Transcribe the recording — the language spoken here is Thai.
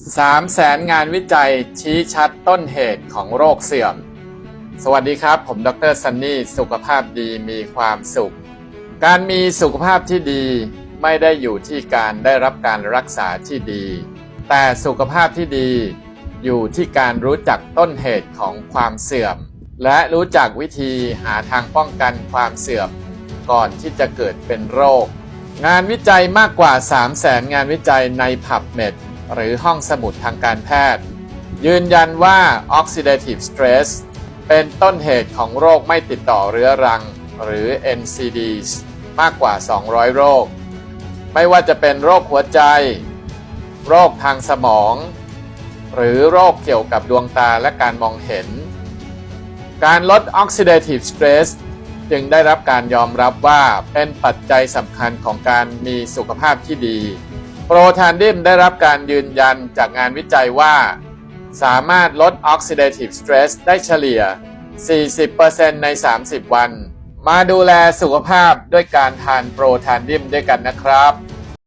3แสนงานวิจัยชี้ชัดต้นเหตุของโรคเสื่อม สวัสดีครับ ผมดรซันนี่ สุขภาพดีมีความสุข การมีสุขภาพที่ดีไม่ได้อยู่ที่การได้รับการรักษาที่ดี แต่สุขภาพที่ดีอยู่ที่การรู้จักต้นเหตุของความเสื่อม และรู้จักวิธีหาทางป้องกันความเสื่อม ก่อนที่จะเกิดเป็นโรค งานวิจัยมากกว่า 3 0 0แสนงานวิจัยใน PubMed หรือห้องสมุดทางการแพทย์ ยืนยันว่า Oxidative Stress เป็นต้นเหตุของโรคไม่ติดต่อเรื้อรัง หรือ NCDs มากกว่า 200 โรค ไม่ว่าจะเป็นโรคหัวใจ โรคทางสมอง หรือโรคเกี่ยวกับดวงตาและการมองเห็น การลด Oxidative Stress จึงได้รับการยอมรับว่าเป็นปัจจัยสำคัญของการมีสุขภาพที่ดี โปรทานดิมได้รับการยืนยันจากงานวิจัยว่า สามารถลด Oxidative Stress ได้เฉลี่ย 40%ใน 30 วัน มาดูแลสุขภาพด้วยการทานโปรทานดิมด้วยกันนะครับ